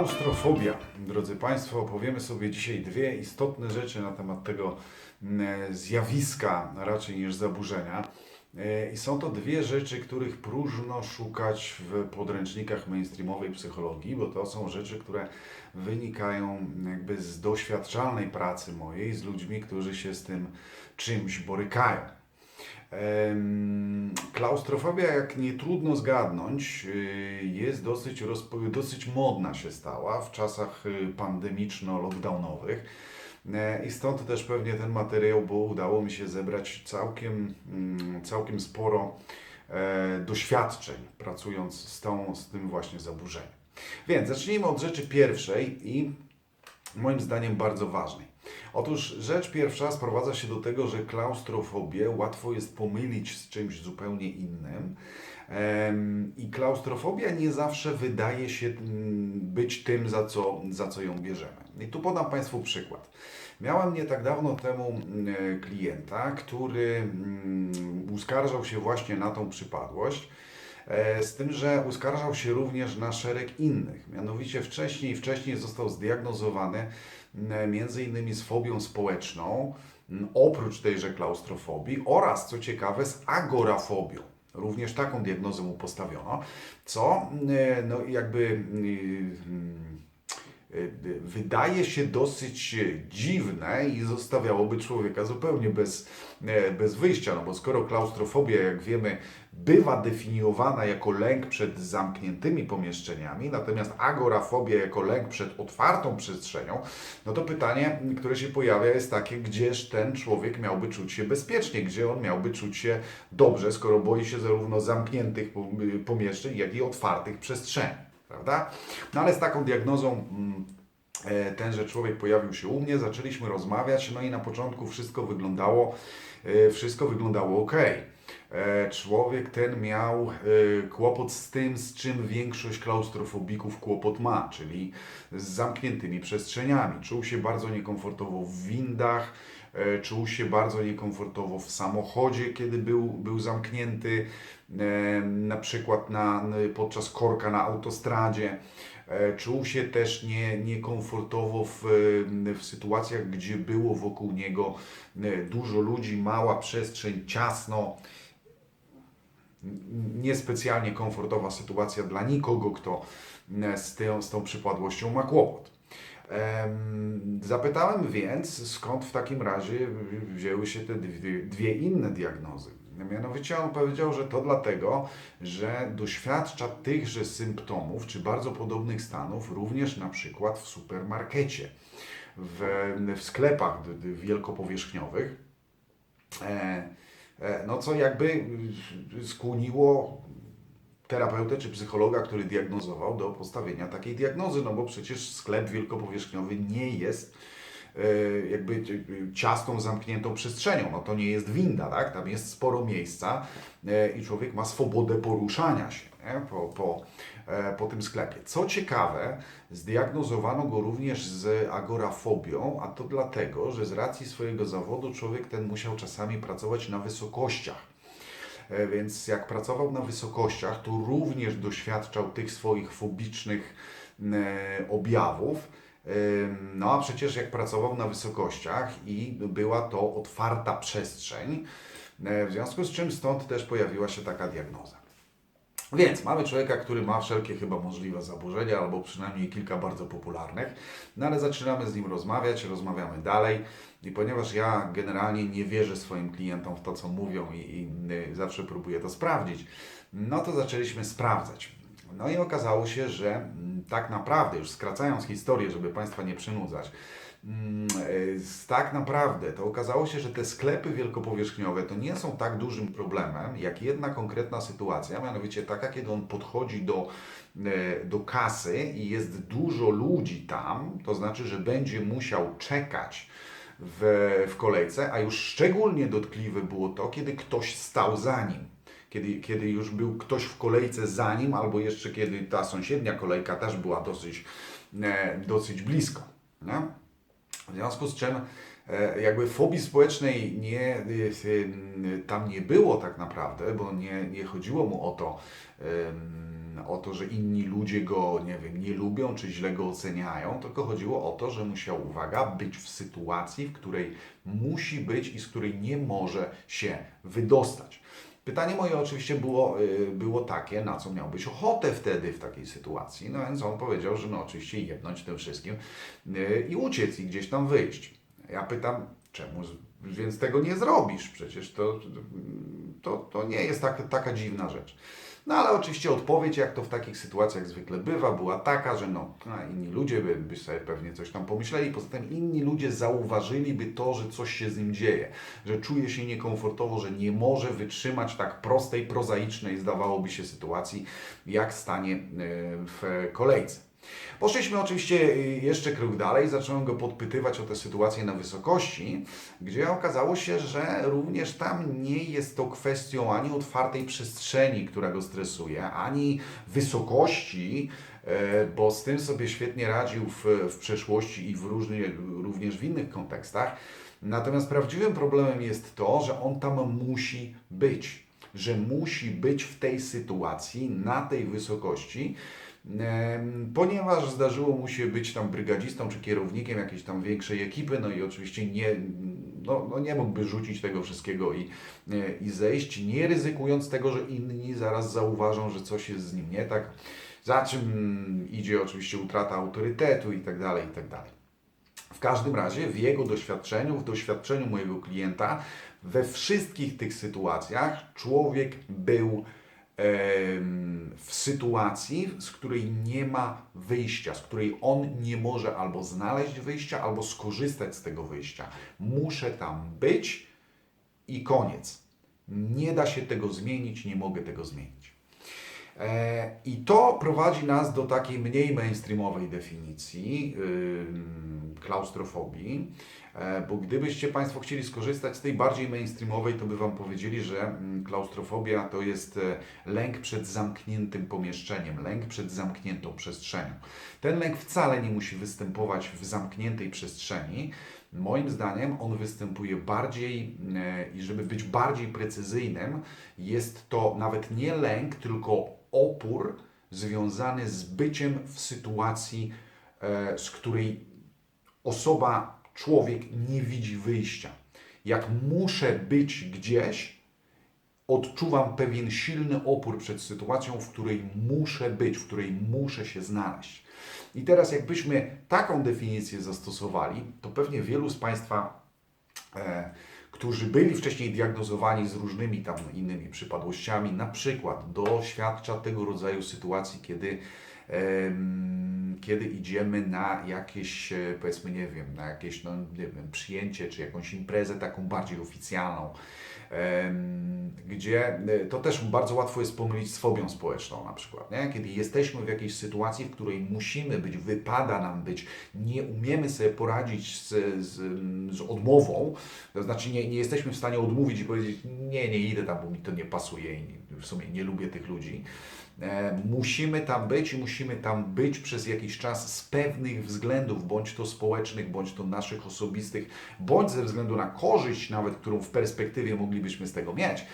Klaustrofobia. Drodzy Państwo, opowiemy sobie dzisiaj dwie istotne rzeczy na temat tego mm, zjawiska, raczej niż zaburzenia. E, I są to dwie rzeczy, których próżno szukać w podręcznikach mainstreamowej psychologii, bo to są rzeczy, które wynikają jakby z doświadczalnej pracy mojej z ludźmi, którzy się z tym czymś borykają. Klaustrofobia, jak nie trudno zgadnąć, y, jest dosyć, dosyć modna się stała w czasach y, pandemiczno-lockdownowych. E, I stąd też pewnie ten materiał, bo udało mi się zebrać całkiem, mm, całkiem sporo e, doświadczeń pracując z, tą, z tym właśnie zaburzeniem. Więc zacznijmy od rzeczy pierwszej i moim zdaniem bardzo ważnej. Otóż rzecz pierwsza sprowadza się do tego, że klaustrofobię łatwo jest pomylić z czymś zupełnie innym. I klaustrofobia nie zawsze wydaje się mm, być tym, za co, za co ją bierzemy. I tu podam Państwu przykład. Miałem nie tak dawno temu mm, klienta, który mm, uskarżał się właśnie na tą przypadłość. E, Z tym, że uskarżał się również na szereg innych. Mianowicie wcześniej, wcześniej został zdiagnozowany między innymi z fobią społeczną, oprócz tejże klaustrofobii oraz, co ciekawe, z agorafobią. Również taką diagnozę mu postawiono, co no, jakby wydaje się dosyć e, dziwne i zostawiałoby człowieka zupełnie bez, e, bez wyjścia, no bo skoro klaustrofobia, jak wiemy, bywa definiowana jako lęk przed zamkniętymi pomieszczeniami, natomiast agorafobia jako lęk przed otwartą przestrzenią, no to pytanie, które się pojawia jest takie, gdzież ten człowiek miałby czuć się bezpiecznie, gdzie on miałby czuć się dobrze, skoro boi się zarówno zamkniętych pom- pomieszczeń, jak i otwartych przestrzeni, prawda? No ale z taką diagnozą mm, e, tenże człowiek pojawił się u mnie, zaczęliśmy rozmawiać, no i na początku wszystko wyglądało, e, wszystko wyglądało ok. Człowiek ten miał e, kłopot z tym, z czym większość klaustrofobików kłopot ma, czyli z zamkniętymi przestrzeniami. Czuł się bardzo niekomfortowo w windach, e, czuł się bardzo niekomfortowo w samochodzie, kiedy był, był zamknięty, e, na przykład na, podczas korka na autostradzie. E, Czuł się też nie, niekomfortowo w, w sytuacjach, gdzie było wokół niego e, dużo ludzi, mała przestrzeń, ciasno. Niespecjalnie komfortowa sytuacja dla nikogo, kto e, z, tą, z tą przypadłością ma kłopot. Em, Zapytałem więc, skąd w takim razie wzięły się te dwie, dwie inne diagnozy. Mianowicie on powiedział, że to dlatego, że doświadcza tychże symptomów czy bardzo podobnych stanów również na przykład w supermarkecie, w, w sklepach wielkopowierzchniowych. E, e, no co jakby skłoniło terapeutę czy psychologa, który diagnozował, do postawienia takiej diagnozy, no bo przecież sklep wielkopowierzchniowy nie jest jakby e, ciasną, zamkniętą przestrzenią. No to nie jest winda, tak? Tam jest sporo miejsca e, i człowiek ma swobodę poruszania się nie? Po, po, e, po tym sklepie. Co ciekawe, zdiagnozowano go również z agorafobią, a to dlatego, że z racji swojego zawodu człowiek ten musiał czasami pracować na wysokościach. E, Więc jak pracował na wysokościach, to również doświadczał tych swoich fobicznych e, objawów. No a przecież jak pracował na wysokościach i była to otwarta przestrzeń, e, w związku z czym stąd też pojawiła się taka diagnoza. Więc mamy człowieka, który ma wszelkie chyba możliwe zaburzenia, albo przynajmniej kilka bardzo popularnych, no ale zaczynamy z nim rozmawiać, rozmawiamy dalej. I ponieważ ja generalnie nie wierzę swoim klientom w to, co mówią i, i y, zawsze próbuję to sprawdzić, no to zaczęliśmy sprawdzać. No i okazało się, że mm, tak naprawdę, już skracając historię, żeby Państwa nie przynudzać, mm, z- tak naprawdę to okazało się, że te sklepy wielkopowierzchniowe to nie są tak dużym problemem, jak jedna konkretna sytuacja, mianowicie taka, kiedy on podchodzi do, e, do kasy i jest dużo ludzi tam, to znaczy, że będzie musiał czekać w, w kolejce, a już szczególnie dotkliwe było to, kiedy ktoś stał za nim. Kiedy, kiedy już był ktoś w kolejce za nim, albo jeszcze kiedy ta sąsiednia kolejka też była dosyć, e, dosyć blisko. Nie? W związku z czym e, jakby fobii społecznej nie, e, tam nie było tak naprawdę, bo nie, nie chodziło mu o to, o to, że inni ludzie go, nie wiem, nie lubią czy źle go oceniają, tylko chodziło o to, że musiał, uwaga, być w sytuacji, w której musi być i z której nie może się wydostać. Pytanie moje oczywiście było, y, było takie, na co miałbyś ochotę wtedy w takiej sytuacji. No więc on powiedział, że no oczywiście jednąć tym wszystkim y, i uciec i gdzieś tam wyjść. Ja pytam, czemu więc tego nie zrobisz? Przecież to, to, to nie jest tak, taka dziwna rzecz. No ale oczywiście odpowiedź, jak to w takich sytuacjach zwykle bywa, była taka, że no, inni ludzie by, by sobie pewnie coś tam pomyśleli, poza tym inni ludzie zauważyliby to, że coś się z nim dzieje, że czuje się niekomfortowo, że nie może wytrzymać tak prostej, prozaicznej, zdawałoby się, sytuacji, jak stanie e, w kolejce. Poszliśmy oczywiście y, jeszcze krok dalej, zacząłem go podpytywać o tę sytuację na wysokości, gdzie okazało się, że również tam nie jest to kwestią ani otwartej przestrzeni, która go stresuje, ani wysokości, e, bo z tym sobie świetnie radził w, w przeszłości i w różnych, również w innych kontekstach. Natomiast prawdziwym problemem jest to, że on tam musi być, że musi być w tej sytuacji, na tej wysokości, Ponieważ zdarzyło mu się być tam brygadzistą czy kierownikiem jakiejś tam większej ekipy, no i oczywiście nie, no, no nie mógłby rzucić tego wszystkiego i, e, i zejść, nie ryzykując tego, że inni zaraz zauważą, że coś jest z nim nie tak, za czym idzie oczywiście utrata autorytetu i tak dalej, i tak dalej. W każdym razie w jego doświadczeniu, w doświadczeniu mojego klienta, we wszystkich tych sytuacjach człowiek był w sytuacji, z której nie ma wyjścia, z której on nie może albo znaleźć wyjścia, albo skorzystać z tego wyjścia. Muszę tam być i koniec. Nie da się tego zmienić, nie mogę tego zmienić. E, I to prowadzi nas do takiej mniej mainstreamowej definicji klaustrofobii, bo gdybyście Państwo chcieli skorzystać z tej bardziej mainstreamowej, to by Wam powiedzieli, że mm, klaustrofobia to jest e, lęk przed zamkniętym pomieszczeniem, lęk przed zamkniętą przestrzenią. Ten lęk wcale nie musi występować w zamkniętej przestrzeni. Moim zdaniem on występuje bardziej e, i żeby być bardziej precyzyjnym, jest to nawet nie lęk, tylko opór związany z byciem w sytuacji, e, z której osoba, człowiek nie widzi wyjścia. Jak muszę być gdzieś, odczuwam pewien silny opór przed sytuacją, w której muszę być, w której muszę się znaleźć. I teraz, jakbyśmy taką definicję zastosowali, to pewnie wielu z Państwa, e, którzy byli wcześniej diagnozowani z różnymi tam innymi przypadłościami, na przykład doświadcza tego rodzaju sytuacji, kiedy em, kiedy idziemy na jakieś, e, powiedzmy, nie wiem, na jakieś no, nie wiem, przyjęcie, czy jakąś imprezę taką bardziej oficjalną, gdzie e, to też bardzo łatwo jest pomylić z fobią społeczną na przykład, nie? kiedy jesteśmy w jakiejś sytuacji, w której musimy być, wypada nam być, nie umiemy sobie poradzić z, z, z odmową, to znaczy nie, nie jesteśmy w stanie odmówić i powiedzieć, nie, nie idę tam, bo mi to nie pasuje i w sumie nie lubię tych ludzi. E, musimy tam być i musimy tam być przez jakiś czas z pewnych względów, bądź to społecznych, bądź to naszych osobistych, bądź ze względu na korzyść nawet, którą w perspektywie moglibyśmy z tego mieć.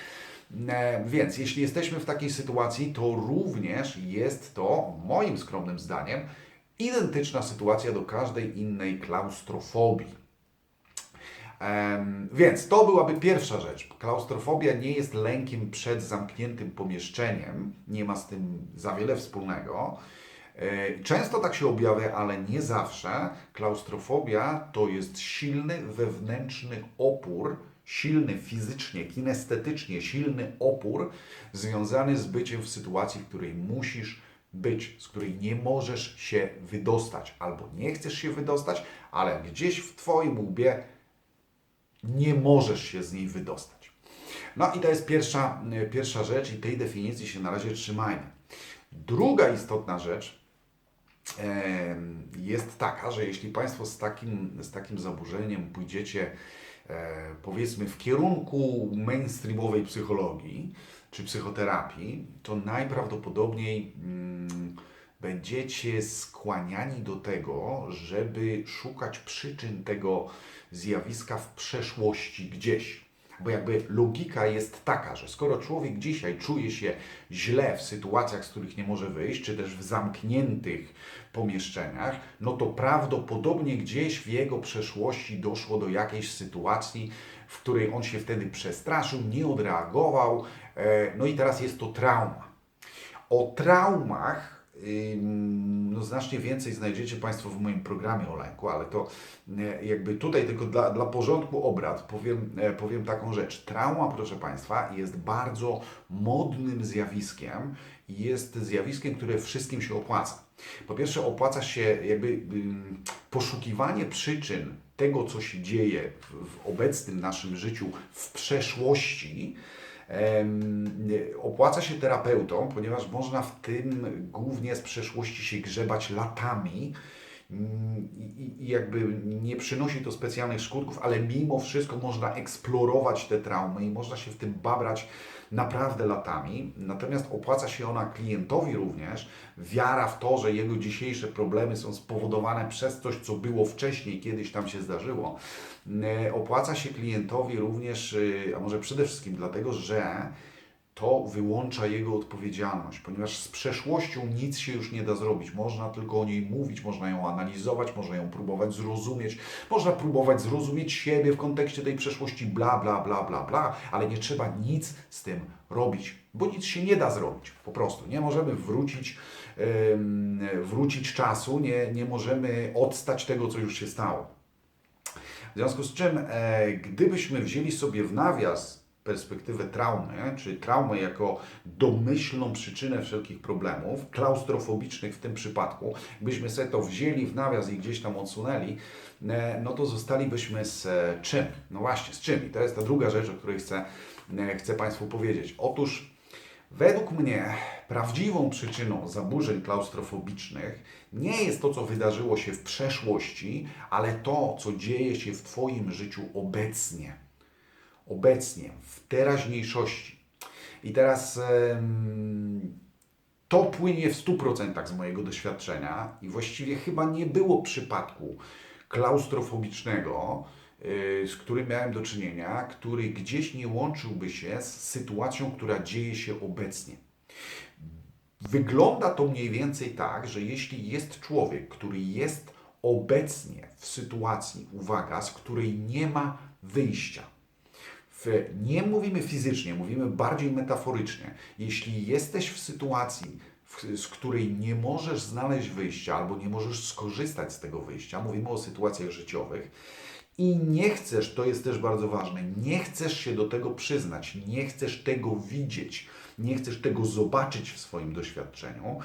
E, Więc jeśli jesteśmy w takiej sytuacji, to również jest to, moim skromnym zdaniem, identyczna sytuacja do każdej innej klaustrofobii. Więc to byłaby pierwsza rzecz. Klaustrofobia nie jest lękiem przed zamkniętym pomieszczeniem, nie ma z tym za wiele wspólnego. E, Często tak się objawia, ale nie zawsze. Klaustrofobia to jest silny wewnętrzny opór, silny fizycznie, kinestetycznie silny opór związany z byciem w sytuacji, w której musisz być, z której nie możesz się wydostać, albo nie chcesz się wydostać, ale gdzieś w Twoim łbie nie możesz się z niej wydostać. No i to jest pierwsza, y, pierwsza rzecz i tej definicji się na razie trzymajmy. Druga istotna rzecz jest taka, że jeśli Państwo z takim, z takim zaburzeniem pójdziecie e, powiedzmy w kierunku mainstreamowej psychologii czy psychoterapii, to najprawdopodobniej mm, będziecie skłaniani do tego, żeby szukać przyczyn tego zjawiska w przeszłości gdzieś. Bo jakby logika jest taka, że skoro człowiek dzisiaj czuje się źle w sytuacjach, z których nie może wyjść, czy też w zamkniętych pomieszczeniach, no to prawdopodobnie gdzieś w jego przeszłości doszło do jakiejś sytuacji, w której on się wtedy przestraszył, nie odreagował, e, no i teraz jest to trauma. O traumach no znacznie więcej znajdziecie Państwo w moim programie o lęku, ale to e, jakby tutaj tylko dla, dla porządku obrad powiem, e, powiem taką rzecz. Trauma, proszę Państwa, jest bardzo modnym zjawiskiem jest zjawiskiem, które wszystkim się opłaca. Po pierwsze, opłaca się jakby poszukiwanie przyczyn tego, co się dzieje w, obecnym naszym życiu, w przeszłości, Opłaca się terapeutom, ponieważ można w tym głównie z przeszłości się grzebać latami i jakby nie przynosi to specjalnych skutków, ale mimo wszystko można eksplorować te traumy i można się w tym babrać naprawdę latami. Natomiast opłaca się ona klientowi również. Wiara w to, że jego dzisiejsze problemy są spowodowane przez coś, co było wcześniej, kiedyś tam się zdarzyło. E, Opłaca się klientowi również, e, a może przede wszystkim dlatego, że to wyłącza jego odpowiedzialność, ponieważ z przeszłością nic się już nie da zrobić. Można tylko o niej mówić, można ją analizować, można ją próbować zrozumieć, można próbować zrozumieć siebie w kontekście tej przeszłości, bla, bla, bla, bla, bla, ale nie trzeba nic z tym robić, bo nic się nie da zrobić. Po prostu nie możemy wrócić, em, wrócić czasu, nie, nie możemy odstać tego, co już się stało. W związku z czym, e, gdybyśmy wzięli sobie w nawias perspektywę traumy, czyli traumę jako domyślną przyczynę wszelkich problemów, klaustrofobicznych w tym przypadku, gdybyśmy sobie to wzięli w nawias i gdzieś tam odsunęli, e, no to zostalibyśmy z czym? No właśnie, z czym? I to jest ta druga rzecz, o której chcę, e, chcę Państwu powiedzieć. Otóż Według mnie prawdziwą przyczyną zaburzeń klaustrofobicznych nie jest to, co wydarzyło się w przeszłości, ale to, co dzieje się w Twoim życiu obecnie. Obecnie, w teraźniejszości. I teraz to płynie w 100% z mojego doświadczenia i właściwie chyba nie było przypadku klaustrofobicznego, y, z którym miałem do czynienia, który gdzieś nie łączyłby się z sytuacją, która dzieje się obecnie. Wygląda to mniej więcej tak, że jeśli jest człowiek, który jest obecnie w sytuacji, uwaga, z której nie ma wyjścia, nie mówimy fizycznie, mówimy bardziej metaforycznie. Jeśli jesteś w sytuacji, w, z której nie możesz znaleźć wyjścia albo nie możesz skorzystać z tego wyjścia, mówimy o sytuacjach życiowych, i nie chcesz, to jest też bardzo ważne, nie chcesz się do tego przyznać, nie chcesz tego widzieć, nie chcesz tego zobaczyć w swoim doświadczeniu,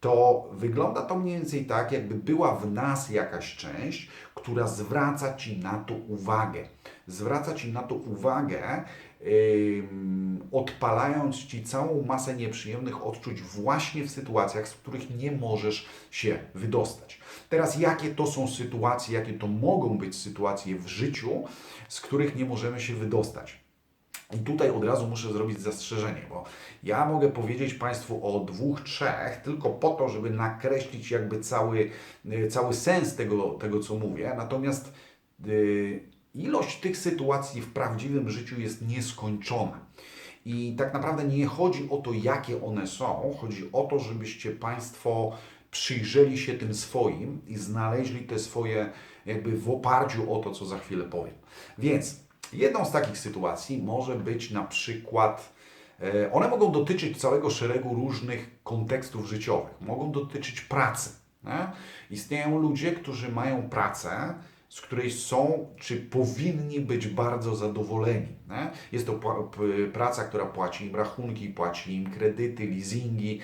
to wygląda to mniej więcej tak, jakby była w nas jakaś część, która zwraca ci na to uwagę. Zwraca ci na to uwagę, odpalając ci całą masę nieprzyjemnych odczuć właśnie w sytuacjach, z których nie możesz się wydostać. Teraz, jakie to są sytuacje, jakie to mogą być sytuacje w życiu, z których nie możemy się wydostać? I tutaj od razu muszę zrobić zastrzeżenie, bo ja mogę powiedzieć Państwu o dwóch, trzech, tylko po to, żeby nakreślić jakby cały, y, cały sens tego, tego, co mówię. Natomiast y, ilość tych sytuacji w prawdziwym życiu jest nieskończona. I tak naprawdę nie chodzi o to, jakie one są, chodzi o to, żebyście Państwo przyjrzeli się tym swoim i znaleźli te swoje, jakby w oparciu o to, co za chwilę powiem. Więc jedną z takich sytuacji może być na przykład. e, One mogą dotyczyć całego szeregu różnych kontekstów życiowych. Mogą dotyczyć pracy. Nie? Istnieją ludzie, którzy mają pracę, z której są, czy powinni być bardzo zadowoleni. Nie? Jest to praca, która płaci im rachunki, płaci im kredyty, leasingi.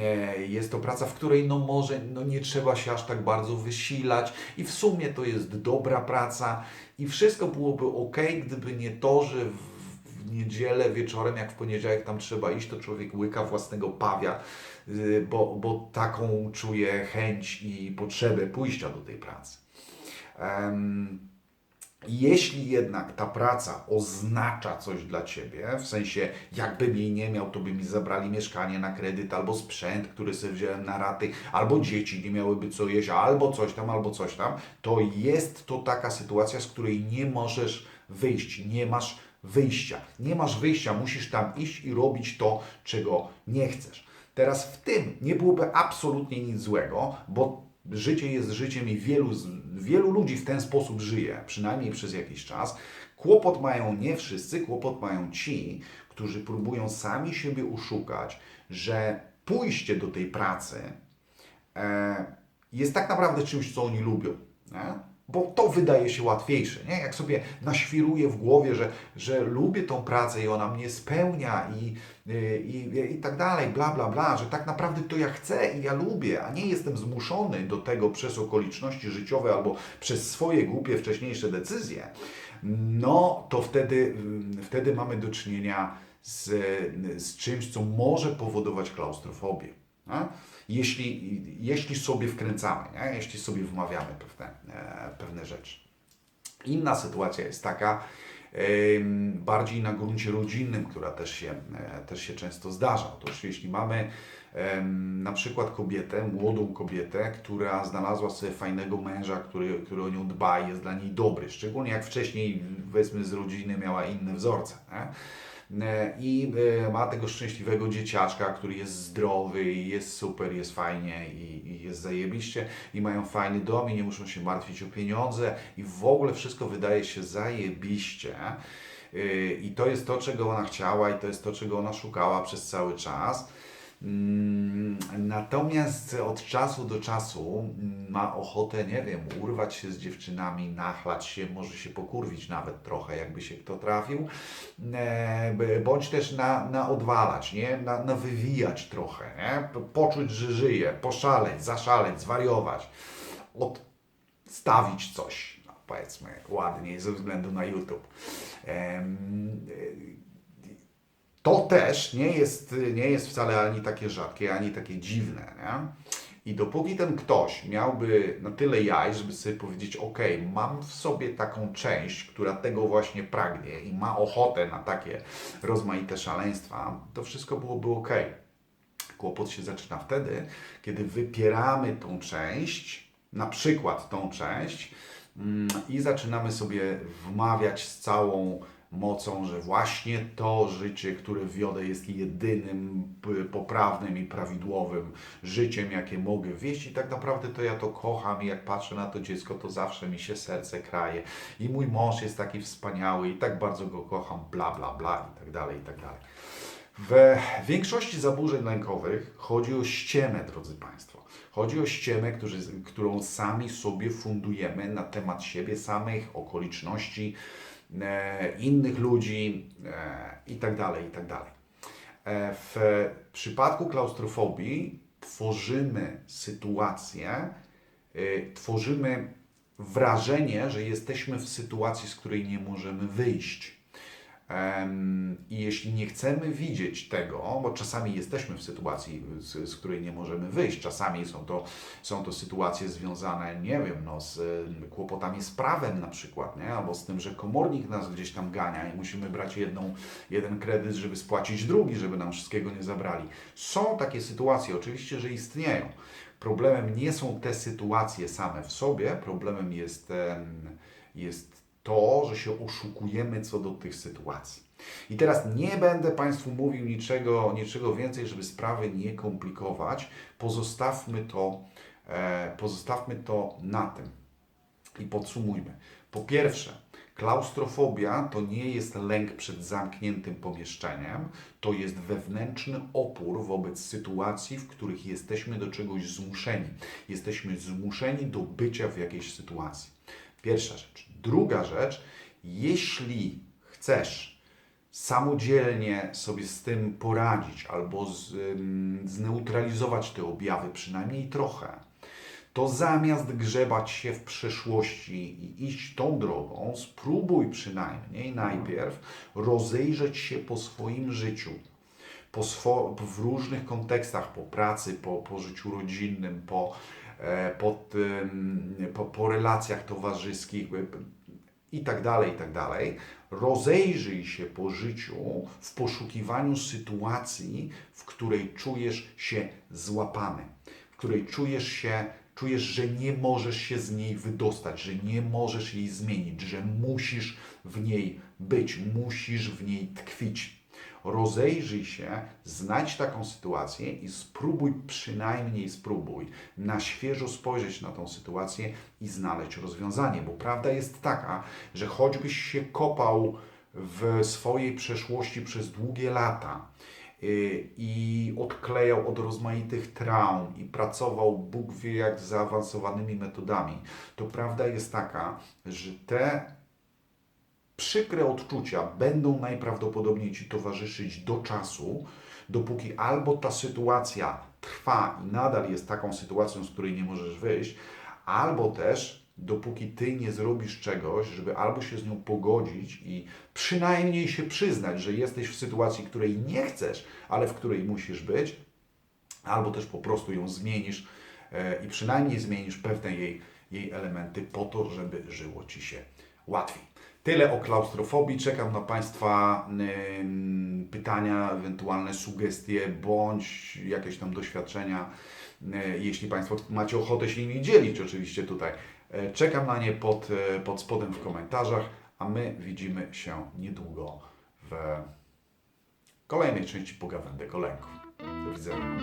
E, Jest to praca, w której no może no nie trzeba się aż tak bardzo wysilać i w sumie to jest dobra praca i wszystko byłoby ok, gdyby nie to, że w, w niedzielę wieczorem, jak w poniedziałek tam trzeba iść, to człowiek łyka własnego pawia, y, bo, bo taką czuje chęć i potrzebę pójścia do tej pracy. Jeśli jednak ta praca oznacza coś dla Ciebie, w sensie jakbym jej nie miał, to by mi zabrali mieszkanie na kredyt, albo sprzęt, który sobie wziąłem na raty, albo dzieci nie miałyby co jeść, albo coś tam, albo coś tam, to jest to taka sytuacja, z której nie możesz wyjść, nie masz wyjścia. Nie masz wyjścia, musisz tam iść i robić to, czego nie chcesz. Teraz w tym nie byłoby absolutnie nic złego, bo życie jest życiem i wielu, wielu ludzi w ten sposób żyje, przynajmniej przez jakiś czas. Kłopot mają nie wszyscy, kłopot mają ci, którzy próbują sami siebie uszukać, że pójście do tej pracy e, jest tak naprawdę czymś, co oni lubią. Nie? Bo to wydaje się łatwiejsze. Nie? Jak sobie naświruję w głowie, że, że lubię tą pracę i ona mnie spełnia i, i, i, i tak dalej, bla, bla, bla, że tak naprawdę to ja chcę i ja lubię, a nie jestem zmuszony do tego przez okoliczności życiowe albo przez swoje głupie wcześniejsze decyzje, no to wtedy, wtedy mamy do czynienia z, z czymś, co może powodować klaustrofobię. Nie? Jeśli, jeśli sobie wkręcamy, nie? jeśli sobie wmawiamy pewne, e, pewne rzeczy. Inna sytuacja jest taka, em, bardziej na gruncie rodzinnym, która też się, e, też się często zdarza. Otóż jeśli mamy em, na przykład kobietę, młodą kobietę, która znalazła sobie fajnego męża, który, który o nią dba i jest dla niej dobry, szczególnie jak wcześniej, powiedzmy, z rodziny miała inne wzorce. Nie? E, I e, ma tego szczęśliwego dzieciaczka, który jest zdrowy i jest super, jest fajnie i, i jest zajebiście i mają fajny dom i nie muszą się martwić o pieniądze i w ogóle wszystko wydaje się zajebiście. E, I to jest to, czego ona chciała i to jest to, czego ona szukała przez cały czas. Mm, Natomiast od czasu do czasu mm, ma ochotę, nie wiem, urwać się z dziewczynami, nachlać się, może się pokurwić nawet trochę, jakby się kto trafił, e, bądź też na, na odwalać, nie? Na, na wywijać trochę, nie? Po- poczuć, że żyje, poszaleć, zaszaleć, zwariować, odstawić coś, no, powiedzmy ładniej ze względu na YouTube. Em, to też nie jest, nie jest wcale ani takie rzadkie, ani takie dziwne. Nie? I dopóki ten ktoś miałby na tyle jaj, żeby sobie powiedzieć, ok, mam w sobie taką część, która tego właśnie pragnie i ma ochotę na takie rozmaite szaleństwa, to wszystko byłoby ok. Kłopot się zaczyna wtedy, kiedy wypieramy tą część, na przykład tą część, mm, i zaczynamy sobie wmawiać z całą mocą, że właśnie to życie, które wiodę, jest jedynym poprawnym i prawidłowym życiem, jakie mogę wieść. I tak naprawdę to ja to kocham i jak patrzę na to dziecko, to zawsze mi się serce kraje. I mój mąż jest taki wspaniały i tak bardzo go kocham, bla, bla, bla i tak dalej, i tak dalej. W większości zaburzeń lękowych chodzi o ściemę, drodzy Państwo. Chodzi o ściemę, którą sami sobie fundujemy na temat siebie samych, okoliczności, innych ludzi e, i tak tak. E, w przypadku klaustrofobii tworzymy sytuację, e, tworzymy wrażenie, że jesteśmy w sytuacji, z której nie możemy wyjść. I jeśli nie chcemy widzieć tego, bo czasami jesteśmy w sytuacji, z, z której nie możemy wyjść, czasami są to, są to sytuacje związane, nie wiem, no, z kłopotami z prawem na przykład, nie? albo z tym, że komornik nas gdzieś tam gania i musimy brać jedną, jeden kredyt, żeby spłacić drugi, żeby nam wszystkiego nie zabrali. Są takie sytuacje, oczywiście, że istnieją. Problemem nie są te sytuacje same w sobie, problemem jest, jest to, że się oszukujemy co do tych sytuacji. I teraz nie będę Państwu mówił niczego, niczego więcej, żeby sprawy nie komplikować. Pozostawmy to, e, pozostawmy to na tym i podsumujmy. Po pierwsze, klaustrofobia to nie jest lęk przed zamkniętym pomieszczeniem, to jest wewnętrzny opór wobec sytuacji, w których jesteśmy do czegoś zmuszeni. Jesteśmy zmuszeni do bycia w jakiejś sytuacji. Pierwsza rzecz. Druga rzecz, jeśli chcesz samodzielnie sobie z tym poradzić albo z, zneutralizować te objawy przynajmniej trochę, to zamiast grzebać się w przeszłości i iść tą drogą, spróbuj przynajmniej najpierw rozejrzeć się po swoim życiu. Po swo- w różnych kontekstach, po pracy, po, po życiu rodzinnym, po, e, po, tym, po, po relacjach towarzyskich. i tak dalej, i tak dalej. Rozejrzyj się po życiu w poszukiwaniu sytuacji, w której czujesz się złapany, w której czujesz się, czujesz, że nie możesz się z niej wydostać, że nie możesz jej zmienić, że musisz w niej być, musisz w niej tkwić. Rozejrzyj się, znajdź taką sytuację i spróbuj, przynajmniej spróbuj, na świeżo spojrzeć na tą sytuację i znaleźć rozwiązanie. Bo prawda jest taka, że choćbyś się kopał w swojej przeszłości przez długie lata yy, i odklejał od rozmaitych traum i pracował Bóg wie jak zaawansowanymi metodami, to prawda jest taka, że te przykre odczucia będą najprawdopodobniej Ci towarzyszyć do czasu, dopóki albo ta sytuacja trwa i nadal jest taką sytuacją, z której nie możesz wyjść, albo też dopóki Ty nie zrobisz czegoś, żeby albo się z nią pogodzić i przynajmniej się przyznać, że jesteś w sytuacji, której nie chcesz, ale w której musisz być, albo też po prostu ją zmienisz e, i przynajmniej zmienisz pewne jej, jej elementy po to, żeby żyło Ci się łatwiej. Tyle o klaustrofobii. Czekam na Państwa pytania, ewentualne sugestie bądź jakieś tam doświadczenia. Y, Jeśli Państwo macie ochotę się nimi dzielić, oczywiście tutaj. E, Czekam na nie pod, e, pod spodem w komentarzach, a my widzimy się niedługo w kolejnej części Pogawędek o lęku. Do widzenia.